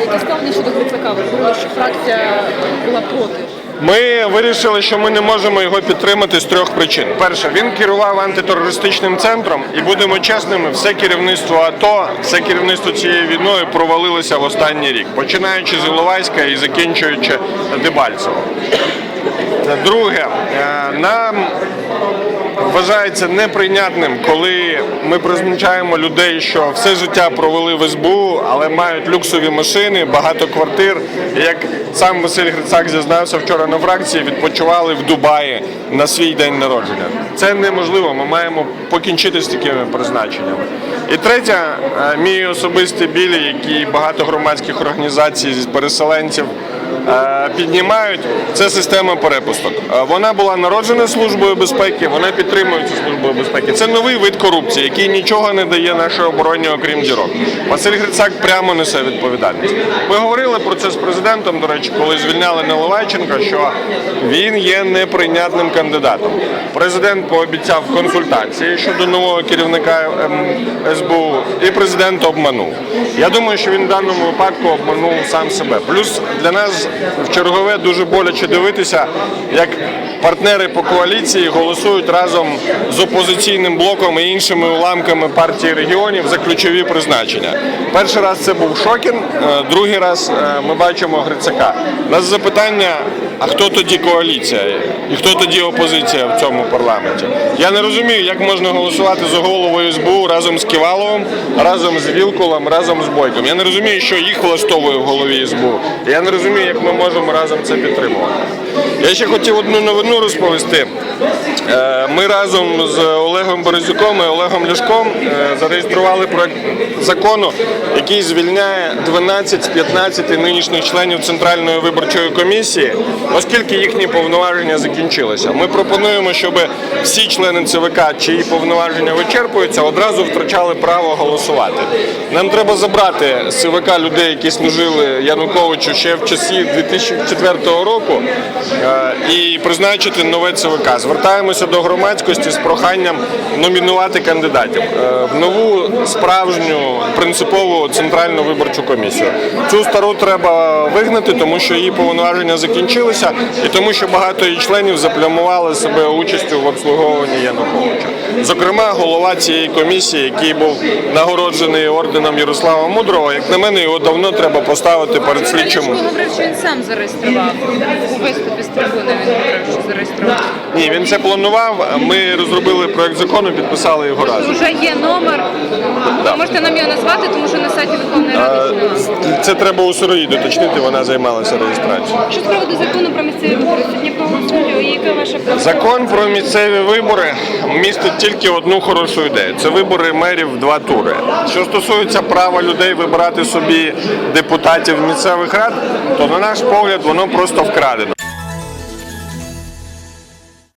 Яке ставлення щодо Грицака? Ви говорили, що фракція була проти. Ми вирішили, що ми не можемо його підтримати з трьох причин. Перше, він керував антитерористичним центром, і будемо чесними, все керівництво АТО, все керівництво цією війною провалилося в останній рік, починаючи з Іловайська і закінчуючи Дебальцево. Друге, е, нам вважається неприйнятним, коли ми призначаємо людей, що все життя провели в СБУ, але мають люксові машини, багато квартир. Як сам Василь Грицак зізнався вчора на фракції, відпочивали в Дубаї на свій день народження. Це неможливо. Ми маємо покінчити з такими призначеннями. І третє, е, мій особистий білі, який багато громадських організацій переселенців піднімають, це система перепусток. Е, Вона була народжена службою безпеки, вона підтримується службою безпеки. Це новий вид корупції, який нічого не дає нашій обороні, окрім дірок. Василь Грицак прямо несе відповідальність. Ми говорили про це з президентом. До речі, коли звільняли Наливайченка, що він є неприйнятним кандидатом. Президент пообіцяв консультації щодо нового керівника ем, СБУ, і президент обманув. Я думаю, що він в даному випадку обманув сам себе. Плюс для нас в чергове дуже боляче дивитися, як партнери по коаліції голосують разом з опозиційним блоком і іншими уламками партії регіонів за ключові призначення. Перший раз це був Шокін, е, другий раз е, ми бачимо Грицака. У нас запитання. А хто тоді коаліція і хто тоді опозиція в цьому парламенті? Я не розумію, як можна голосувати за головою СБУ разом з Ківаловим, разом з Вілкулом, разом з Бойком. Я не розумію, що їх влаштовує в голові СБУ. Я не розумію, як ми можемо разом це підтримувати. Я ще хотів одну новину розповісти. Е, Ми разом з Олегом Борозюком і Олегом Ляшком е, зареєстрували проект закону, який звільняє 12 з 15 нинішніх членів Центральної виборчої комісії, оскільки їхні повноваження закінчилися. Ми пропонуємо, щоб всі члени ЦВК, чиї повноваження вичерпуються, одразу втрачали право голосувати. Нам треба забрати з ЦВК людей, які служили Януковичу ще в часі 2004 року, е, і призначити нове ЦВК. Звертаємося до громадськості з проханням номінувати кандидатів е, в нову справжню принципову центральну виборчу комісію. Цю стару треба вигнати, тому що її повноваження закінчилися, і тому, що багато її членів заплямували себе участю в обслуговуванні Януковича. Зокрема, голова цієї комісії, який був нагороджений орденом Ярослава Мудрого, як на мене, його давно треба поставити перед слідчим. Ляшко говорив, що він сам зареєстрував. У виступі з трибуни він говорив, що зареєстрував. Ні, він це планував. Ми розробили проект закону, підписали його разом. Уже є номер. Ви можете нам його назвати, тому що на сайті Верховної Ради. Це треба у Сироїд уточнити, вона займалася реєстрацією. Що з приводу закону Закон про місцеві вибори містить тільки одну хорошу ідею: це вибори мерів в два тури. Що стосується права людей вибирати собі депутатів місцевих рад, то на наш погляд воно просто вкрадено.